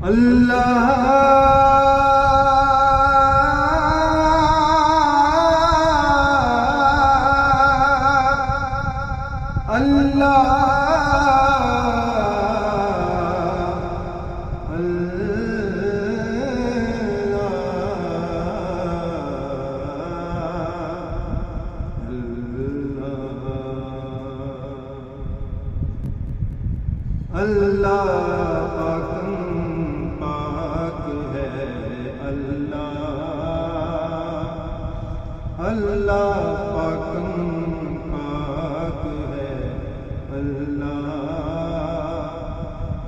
ਅੱਲਾ ਅੱਲਾ ਅੱਲਾ ਪਾਕਮ ਪਾਕ ਹੈ। ਅੱਲਾ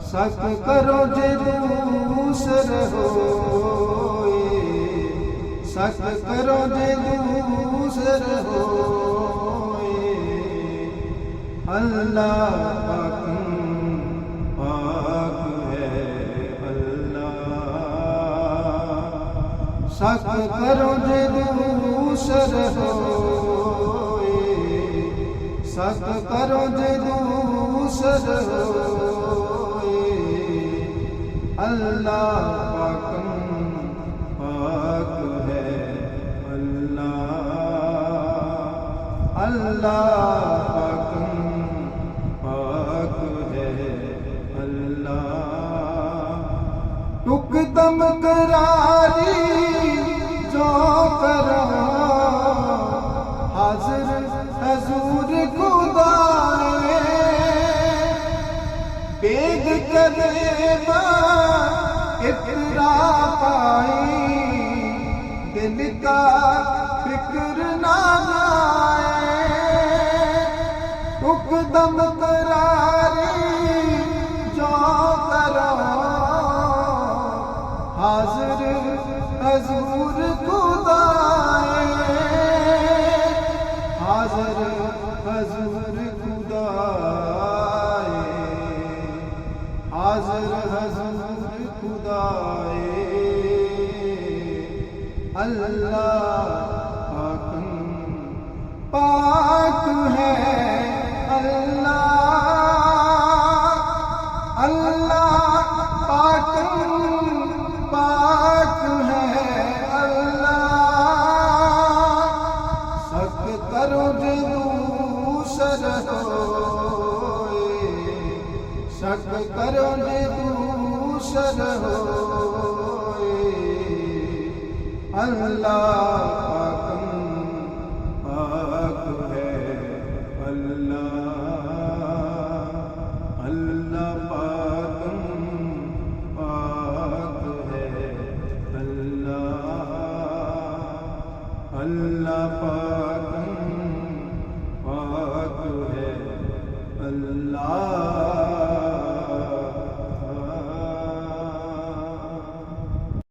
ਸਤ ਕਰੋ ਜੇ ਦੂਸਰ ਹੋਏ। ਸਤ ਕਰੋ ਜੇ ਦੂਸਰ ਹੋਏ। ਅੱਲਾ ਪਾਕ ਸਖ ਕਰੋ ਜੇ ਦੂਸਰ ਹੋਏ। ਸ਼ਖ ਕਰੋ ਜੇ ਦੂਸਰ ਹੋਏ। ਅੱਲਾ ਪਾਕਮ ਪਾਕ ਹੈ ਅੱਲਾ ਅੱਲਾ ਟੁਕ ਕਰਾਰੀ ਜੋ ਕਰਾਂ। ਹਾਜ਼ਰ ਹਜ਼ੂਰ ਖੁਦਾਏ ਬੇਗ ਕਰੇ ਇਕਰਾ ਪਾਈ ਦਿਲ का ਫਿਕਰ ਨਾ ਜਾਏ ਟੁਕ ਦਮ ਹਜ਼ੂਰ ਖੁਦਾਏ ਹਾਜ਼ਰ ਹਜ਼ੂਰ ਖੁਦਾਏ ਹਾਜ਼ਰ ਹਜ਼ੂਰ ਖੁਦਾਏ ਅੱਲਾ ਦੂਸਰ ਹੋਏ ਸਕ ਕਰੋ ਜੇ ਦੂਸਰ ਹੋਏ ਅੱਲਾ ਪਾਕਮ ਪਾਕ ਹੈ ਅੱਲਾ ਅੱਲਾ ਪਾਕਮ ਪਾਕ ਹੈ ਅੱਲਾ ਅੱਲਾ ਪਾਕ ਅੱਲਾ